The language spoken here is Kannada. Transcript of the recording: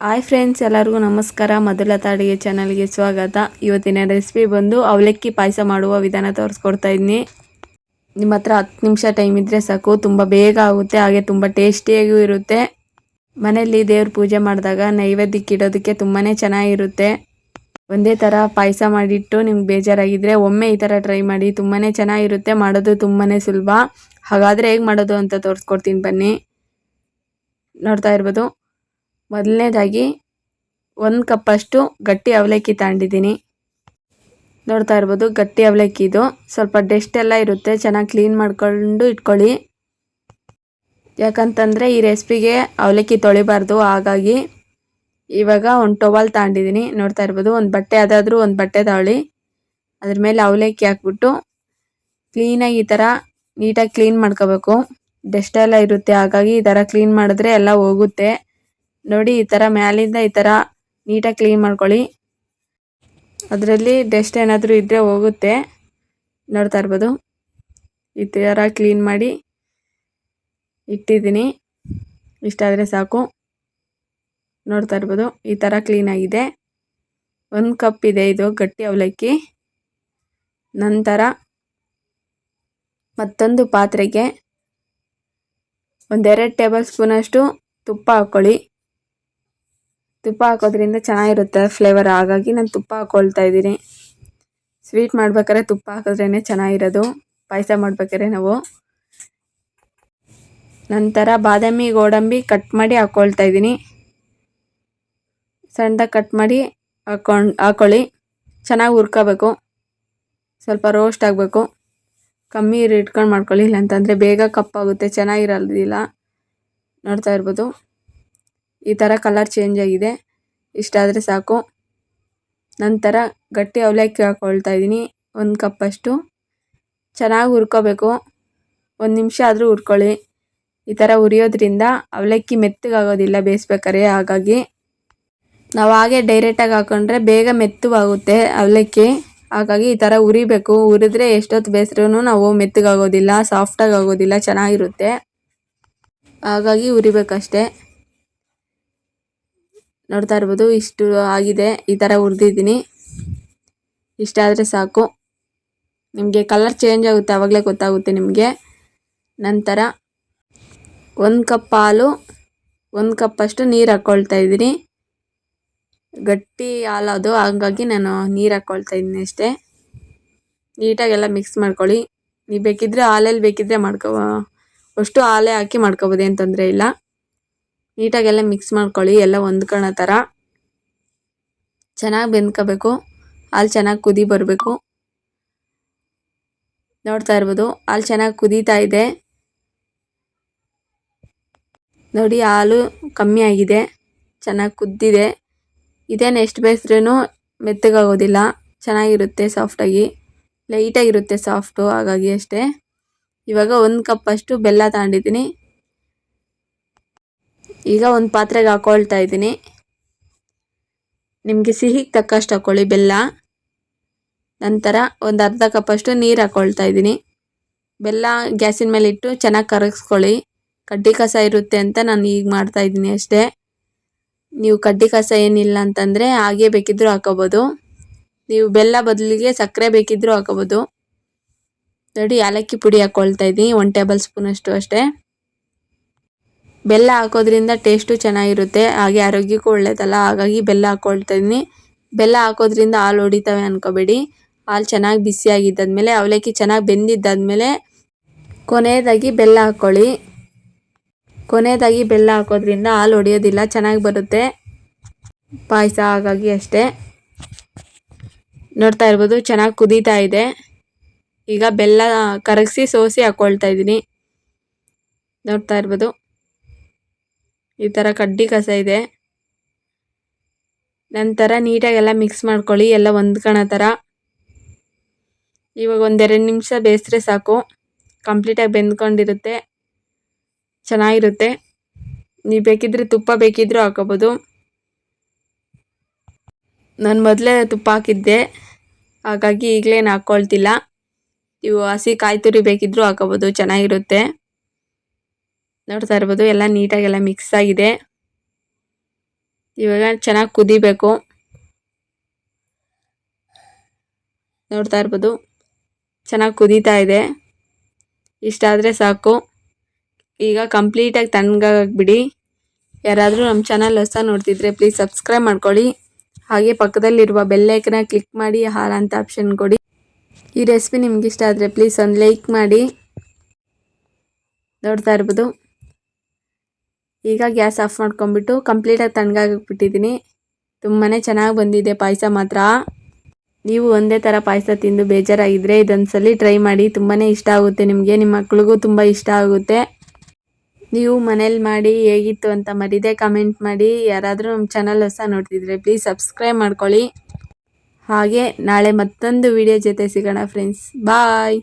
ಹಾಯ್ ಫ್ರೆಂಡ್ಸ್ ಎಲ್ಲರಿಗೂ ನಮಸ್ಕಾರ. ಮಧುಲತಾ ಅಡುಗೆ ಚಾನಲ್ಗೆ ಸ್ವಾಗತ. ಇವತ್ತಿನ ರೆಸಿಪಿ ಬಂದು ಅವಲಕ್ಕಿ ಪಾಯಸ ಮಾಡುವ ವಿಧಾನ ತೋರಿಸ್ಕೊಡ್ತಾ ಇದ್ದೀನಿ ನಿಮ್ಮ ಹತ್ರ ಹತ್ತು ನಿಮಿಷ ಟೈಮ್ ಇದ್ದರೆ ಸಾಕು. ತುಂಬ ಬೇಗ ಆಗುತ್ತೆ, ಹಾಗೆ ತುಂಬ ಟೇಸ್ಟಿಯಾಗೂ ಇರುತ್ತೆ. ಮನೆಯಲ್ಲಿ ದೇವ್ರ ಪೂಜೆ ಮಾಡಿದಾಗ ನೈವೇದ್ಯಕ್ಕೆ ಇಡೋದಕ್ಕೆ ತುಂಬಾ ಚೆನ್ನಾಗಿರುತ್ತೆ. ಒಂದೇ ಥರ ಪಾಯಸ ಮಾಡಿಟ್ಟು ನಿಮ್ಗೆ ಬೇಜಾರಾಗಿದ್ದರೆ ಒಮ್ಮೆ ಈ ಥರ ಟ್ರೈ ಮಾಡಿ ತುಂಬಾ ಚೆನ್ನಾಗಿರುತ್ತೆ. ಮಾಡೋದು ತುಂಬಾ ಸುಲಭ. ಹಾಗಾದರೆ ಹೇಗೆ ಮಾಡೋದು ಅಂತ ತೋರಿಸ್ಕೊಡ್ತೀನಿ ಬನ್ನಿ. ನೋಡ್ತಾ ಇರ್ಬೋದು. ಮೊದಲನೇದಾಗಿ ಒಂದು ಕಪ್ಪಷ್ಟು ಗಟ್ಟಿ ಅವಲಕ್ಕಿ ತಗೊಂಡಿದ್ದೀನಿ. ನೋಡ್ತಾ ಇರ್ಬೋದು, ಗಟ್ಟಿ ಅವಲಕ್ಕಿ ಇದು. ಸ್ವಲ್ಪ ಡೆಸ್ಟ್ ಎಲ್ಲ ಇರುತ್ತೆ, ಚೆನ್ನಾಗಿ ಕ್ಲೀನ್ ಮಾಡ್ಕೊಂಡು ಇಟ್ಕೊಳ್ಳಿ. ಯಾಕಂತಂದರೆ ಈ ರೆಸಿಪಿಗೆ ಅವಲಕ್ಕಿ ತೊಳಿಬಾರ್ದು, ಹಾಗಾಗಿ ಇವಾಗ ಒಂದು ಟೊವಾಲ್ ತಗೊಂಡಿದ್ದೀನಿ. ನೋಡ್ತಾ ಇರ್ಬೋದು, ಒಂದು ಬಟ್ಟೆ, ಅದಾದರೂ ಒಂದು ಬಟ್ಟೆ ತಗೊಳ್ಳಿ. ಅದ್ರ ಮೇಲೆ ಅವಲಕ್ಕಿ ಹಾಕ್ಬಿಟ್ಟು ಕ್ಲೀನಾಗಿ ಈ ಥರ ನೀಟಾಗಿ ಕ್ಲೀನ್ ಮಾಡ್ಕೋಬೇಕು. ಡೆಸ್ಟ್ ಎಲ್ಲ ಇರುತ್ತೆ, ಹಾಗಾಗಿ ಈ ಥರ ಕ್ಲೀನ್ ಮಾಡಿದ್ರೆ ಎಲ್ಲ ಹೋಗುತ್ತೆ. ನೋಡಿ, ಈ ಥರ ಮ್ಯಾಲಿಂದ ಈ ಥರ ನೀಟಾಗಿ ಕ್ಲೀನ್ ಮಾಡ್ಕೊಳ್ಳಿ. ಅದರಲ್ಲಿ ಡಸ್ಟ್ ಏನಾದರೂ ಇದ್ದರೆ ಹೋಗುತ್ತೆ. ನೋಡ್ತಾ ಇರ್ಬೋದು. ಈ ಥರ ಕ್ಲೀನ್ ಮಾಡಿ ಇಟ್ಟಿದ್ದೀನಿ. ಇಷ್ಟಾದರೆ ಸಾಕು. ನೋಡ್ತಾ ಇರ್ಬೋದು, ಈ ಥರ ಕ್ಲೀನಾಗಿದೆ ಒಂದು ಕಪ್ ಇದೆ ಇದು, ಗಟ್ಟಿ ಅವಲಕ್ಕಿ. ನಂತರ ಮತ್ತೊಂದು ಪಾತ್ರೆಗೆ ಒಂದೆರಡು ಟೇಬಲ್ ಸ್ಪೂನಷ್ಟು ತುಪ್ಪ ಹಾಕ್ಕೊಳ್ಳಿ. ತುಪ್ಪ ಹಾಕೋದ್ರಿಂದ ಚೆನ್ನಾಗಿರುತ್ತೆ ಫ್ಲೇವರ್ ಹಾಗಾಗಿ ನಾನು ತುಪ್ಪ ಹಾಕೊಳ್ತಾ ಇದ್ದೀನಿ. ಸ್ವೀಟ್ ಮಾಡ್ಬೇಕಾದ್ರೆ ತುಪ್ಪ ಹಾಕಿದ್ರೇ ಚೆನ್ನಾಗಿರೋದು. ಪಾಯಸ ಮಾಡ್ಬೇಕಾದ್ರೆ ನಾವು. ನಂತರ ಬಾದಾಮಿ ಗೋಡಂಬಿ ಕಟ್ ಮಾಡಿ ಹಾಕ್ಕೊಳ್ತಾ ಇದ್ದೀನಿ. ಸಣ್ಣದಾಗಿ ಕಟ್ ಮಾಡಿ ಹಾಕೊಂಡು ಹಾಕ್ಕೊಳ್ಳಿ ಚೆನ್ನಾಗಿ ಹುರ್ಕೋಬೇಕು. ಸ್ವಲ್ಪ ರೋಸ್ಟ್ ಆಗಬೇಕು. ಕಮ್ಮಿ ಇಟ್ಕೊಂಡು ಮಾಡ್ಕೊಳ್ಳಿ. ಇಲ್ಲಾಂತಂದರೆ ಬೇಗ ಕಪ್ಪಾಗುತ್ತೆ. ಚೆನ್ನಾಗಿರೋದಿಲ್ಲ. ನೋಡ್ತಾ ಇರ್ಬೋದು. ಈ ಥರ ಕಲರ್ ಚೇಂಜ್ ಆಗಿದೆ. ಇಷ್ಟಾದರೆ ಸಾಕು. ನಂತರ ಗಟ್ಟಿ ಅವಲಕ್ಕಿ ಹಾಕ್ಕೊಳ್ತಾ ಇದ್ದೀನಿ. ಒಂದು ಕಪ್ಪಷ್ಟು ಚೆನ್ನಾಗಿ ಹುರ್ಕೋಬೇಕು. ಒಂದು ನಿಮಿಷ ಆದರೂ ಹುರ್ಕೊಳ್ಳಿ. ಈ ಥರ ಹುರಿಯೋದ್ರಿಂದ ಅವಲಕ್ಕಿ ಮೆತ್ತಗಾಗೋದಿಲ್ಲ ಬೇಯಿಸ್ಬೇಕಾರೆ ಹಾಗಾಗಿ. ನಾವು ಹಾಗೆ ಡೈರೆಕ್ಟಾಗಿ ಹಾಕೊಂಡ್ರೆ ಬೇಗ ಮೆತ್ತಗಾಗುತ್ತೆ ಅವಲಕ್ಕಿ. ಹಾಗಾಗಿ ಈ ಥರ ಉರಿಬೇಕು ಉರಿದ್ರೆ ಎಷ್ಟೊತ್ತು ಬೇಯಿಸ್ರೂ ನಾವು ಮೆತ್ತಗಾಗೋದಿಲ್ಲ ಸಾಫ್ಟಾಗಿ ಆಗೋದಿಲ್ಲ, ಚೆನ್ನಾಗಿರುತ್ತೆ. ಹಾಗಾಗಿ ಉರಿಬೇಕಷ್ಟೇ ನೋಡ್ತಾ ಇರ್ಬೋದು, ಇಷ್ಟು ಆಗಿದೆ. ಈ ಥರ ಹುರಿದಿದ್ದೀನಿ ಇಷ್ಟಾದರೆ ಸಾಕು. ನಿಮಗೆ ಕಲರ್ ಚೇಂಜ್ ಆಗುತ್ತೆ ಆವಾಗಲೇ ಗೊತ್ತಾಗುತ್ತೆ ನಿಮಗೆ. ನಂತರ ಒಂದು ಕಪ್ ಹಾಲು, ಒಂದು ಕಪ್ಪಷ್ಟು ನೀರು ಹಾಕ್ಕೊಳ್ತಾ ಇದ್ದೀನಿ. ಗಟ್ಟಿ ಹಾಲು ಅದು, ಹಾಗಾಗಿ ನಾನು ನೀರು ಹಾಕ್ಕೊಳ್ತಾ ಇದ್ದೀನಿ ಅಷ್ಟೇ. ನೀಟಾಗೆಲ್ಲ ಮಿಕ್ಸ್ ಮಾಡ್ಕೊಳ್ಳಿ. ನೀವು ಬೇಕಿದ್ದರೆ ಹಾಲಲ್ಲಿ ಬೇಕಿದ್ದರೆ ಮಾಡ್ಕೋ, ಅಷ್ಟು ಹಾಲೇ ಹಾಕಿ ಮಾಡ್ಕೊಬೋದು, ಏನು ತೊಂದರೆ ಇಲ್ಲ. ನೀಟಾಗೆಲ್ಲ ಮಿಕ್ಸ್ ಮಾಡ್ಕೊಳ್ಳಿ, ಎಲ್ಲ ಹೊಂದ್ಕೊಳ್ಳೋ ಥರ ಚೆನ್ನಾಗಿ ಬೆಂದ್ಕೋಬೇಕು. ಹಾಲು ಚೆನ್ನಾಗಿ ಕುದಿ ಬರಬೇಕು. ನೋಡ್ತಾ ಇರ್ಬೋದು, ಹಾಲು ಚೆನ್ನಾಗಿ ಕುದೀತಾ ಇದೆ. ನೋಡಿ, ಹಾಲು ಕಮ್ಮಿ ಆಗಿದೆ. ಚೆನ್ನಾಗಿ ಕುದ್ದಿದೆ. ಇದೇನು ಎಷ್ಟು ಬೇಯಿಸ್ರೂ ಮೆತ್ತಗಾಗೋದಿಲ್ಲ. ಚೆನ್ನಾಗಿರುತ್ತೆ ಸಾಫ್ಟಾಗಿ ಲೈಟಾಗಿರುತ್ತೆ ಸಾಫ್ಟು ಹಾಗಾಗಿ ಅಷ್ಟೇ. ಇವಾಗ ಒಂದು ಕಪ್ಪಷ್ಟು ಬೆಲ್ಲ ತಗೊಂಡಿದ್ದೀನಿ ಈಗ ಒಂದು ಪಾತ್ರೆಗೆ ಹಾಕೊಳ್ತಾ ಇದ್ದೀನಿ. ನಿಮಗೆ ಸಿಹಿಗೆ ತಕ್ಕಷ್ಟು ಹಾಕ್ಕೊಳ್ಳಿ ಬೆಲ್ಲ. ನಂತರ ಒಂದು ಅರ್ಧ ಕಪ್ಪಷ್ಟು ನೀರು ಹಾಕ್ಕೊಳ್ತಾ ಇದ್ದೀನಿ. ಬೆಲ್ಲ ಗ್ಯಾಸಿನ ಮೇಲೆ ಇಟ್ಟು ಚೆನ್ನಾಗಿ ಕರಗಿಸ್ಕೊಳ್ಳಿ. ಕಡ್ಡಿ ಕಸ ಇರುತ್ತೆ ಅಂತ ನಾನು ಈಗ ಮಾಡ್ತಾ ಇದ್ದೀನಿ ಅಷ್ಟೇ. ನೀವು ಕಡ್ಡಿ ಕಸ ಏನಿಲ್ಲ ಅಂತಂದರೆ ಹಾಗೆ ಬೇಕಿದ್ದರೂ ಹಾಕೋಬೋದು. ನೀವು ಬೆಲ್ಲ ಬದಲಿಗೆ ಸಕ್ಕರೆ ಬೇಕಿದ್ದರೂ ಹಾಕೋಬೋದು. ನೋಡಿ, ಏಲಕ್ಕಿ ಪುಡಿ ಹಾಕ್ಕೊಳ್ತಾ ಇದ್ದೀನಿ ಒನ್ ಟೇಬಲ್ ಸ್ಪೂನಷ್ಟು ಅಷ್ಟೇ. ಬೆಲ್ಲ ಹಾಕೋದ್ರಿಂದ ಟೇಸ್ಟು ಚೆನ್ನಾಗಿರುತ್ತೆ, ಹಾಗೆ ಆರೋಗ್ಯಕ್ಕೂ ಒಳ್ಳೇದಲ್ಲ, ಹಾಗಾಗಿ ಬೆಲ್ಲ ಹಾಕೊಳ್ತೀನಿ. ಬೆಲ್ಲ ಹಾಕೋದ್ರಿಂದ ಹಾಲು ಹೊಡಿತವೆ ಅನ್ಕೋಬೇಡಿ. ಹಾಲು ಚೆನ್ನಾಗಿ ಬಿಸಿಯಾಗಿದ್ದಾದ್ಮೇಲೆ, ಅವಲಕ್ಕಿ ಚೆನ್ನಾಗಿ ಬೆಂದಿದ್ದಾದ್ಮೇಲೆ ಕೊನೆಯದಾಗಿ ಬೆಲ್ಲ ಹಾಕ್ಕೊಳ್ಳಿ ಕೊನೆಯದಾಗಿ ಬೆಲ್ಲ ಹಾಕೋದ್ರಿಂದ ಹಾಲು ಹೊಡಿಯೋದಿಲ್ಲ, ಚೆನ್ನಾಗಿ ಬರುತ್ತೆ. ಪಾಯಸ ಹಾಗಾಗಿ ಅಷ್ಟೇ. ನೋಡ್ತಾ ಇರ್ಬೋದು, ಚೆನ್ನಾಗಿ ಕುದೀತಾ ಇದೆ. ಈಗ ಬೆಲ್ಲ ಕರಗಿಸಿ ಸೋಸಿ ಹಾಕ್ಕೊಳ್ತಾ ಇದ್ದೀನಿ. ನೋಡ್ತಾ ಇರ್ಬೋದು. ಈ ಥರ ಕಡ್ಡಿ ಕಸ ಇದೆ. ನಂತರ ನೀಟಾಗೆಲ್ಲ ಮಿಕ್ಸ್ ಮಾಡ್ಕೊಳ್ಳಿ, ಎಲ್ಲ ಹೊಂದ್ಕೊಳೋ ಥರ ಇವಾಗ ಒಂದೆರಡು ನಿಮಿಷ ಬೇಯಿಸ್ರೆ ಸಾಕು. ಕಂಪ್ಲೀಟಾಗಿ ಬೆಂದ್ಕೊಂಡಿರುತ್ತೆ. ಚೆನ್ನಾಗಿರುತ್ತೆ. ನೀವು ಬೇಕಿದ್ರೆ ತುಪ್ಪ ಬೇಕಿದ್ರೂ ಹಾಕೋಬೋದು. ನಾನು ಮೊದಲೇ ತುಪ್ಪ ಹಾಕಿದ್ದೆ. ಹಾಗಾಗಿ ಈಗಲೇನು ಹಾಕ್ಕೊಳ್ತಿಲ್ಲ ನೀವು ಹಸಿ ಕಾಯಿ ತುರಿ ಬೇಕಿದ್ರೂ ಹಾಕೋಬೋದು, ಚೆನ್ನಾಗಿರುತ್ತೆ. ನೋಡ್ತಾ ಇರ್ಬೋದು, ಎಲ್ಲ ನೀಟಾಗೆಲ್ಲ ಮಿಕ್ಸ್ ಆಗಿದೆ. ಇವಾಗ ಚೆನ್ನಾಗಿ ಕುದಿಬೇಕು. ನೋಡ್ತಾ ಇರ್ಬೋದು, ಚೆನ್ನಾಗಿ ಕುದೀತಾ ಇದೆ. ಇಷ್ಟಾದರೆ ಸಾಕು. ಈಗ ಕಂಪ್ಲೀಟಾಗಿ ತಣ್ಣಗಾಗ್ಬಿಡಿ ಯಾರಾದರೂ ನಮ್ಮ ಚಾನಲ್ ಹೊಸ ನೋಡ್ತಿದ್ರೆ ಪ್ಲೀಸ್ ಸಬ್ಸ್ಕ್ರೈಬ್ ಮಾಡ್ಕೊಳ್ಳಿ. ಹಾಗೆ ಪಕ್ಕದಲ್ಲಿರುವ ಬೆಲ್ಲೈಕನ್ನ ಕ್ಲಿಕ್ ಮಾಡಿ ಹಾರ ಅಂತ ಆಪ್ಷನ್ ಕೊಡಿ. ಈ ರೆಸಿಪಿ ನಿಮ್ಗೆ ಇಷ್ಟ ಆದರೆ ಪ್ಲೀಸ್ ಒಂದು ಲೈಕ್ ಮಾಡಿ. ನೋಡ್ತಾ ಇರ್ಬೋದು. ಈಗ ಗ್ಯಾಸ್ ಆಫ್ ಮಾಡ್ಕೊಂಬಿಟ್ಟು ಕಂಪ್ಲೀಟಾಗಿ ತಣ್ಣಗಾಗಿಬಿಟ್ಟಿದ್ದೀನಿ. ತುಂಬಾ ಚೆನ್ನಾಗಿ ಬಂದಿದೆ ಪಾಯಸ ಮಾತ್ರ. ನೀವು ಒಂದೇ ಥರ ಪಾಯಸ ತಿಂದು ಬೇಜಾರಾಗಿದ್ದರೆ ಇದೊಂದ್ಸಲಿ ಟ್ರೈ ಮಾಡಿ. ತುಂಬಾ ಇಷ್ಟ ಆಗುತ್ತೆ ನಿಮಗೆ. ನಿಮ್ಮ ಮಕ್ಳಿಗೂ ತುಂಬ ಇಷ್ಟ ಆಗುತ್ತೆ. ನೀವು ಮನೇಲಿ ಮಾಡಿ ಹೇಗಿತ್ತು ಅಂತ ಮರಿದೆ ಕಮೆಂಟ್ ಮಾಡಿ. ಯಾರಾದರೂ ನಮ್ಮ ಚಾನಲ್ ಹೊಸ ನೋಡ್ತಿದ್ರೆ ಪ್ಲೀಸ್ ಸಬ್ಸ್ಕ್ರೈಬ್ ಮಾಡ್ಕೊಳ್ಳಿ. ಹಾಗೆ ನಾಳೆ ಮತ್ತೊಂದು ವಿಡಿಯೋ ಜೊತೆ ಸಿಗೋಣ ಫ್ರೆಂಡ್ಸ್ ಬಾಯ್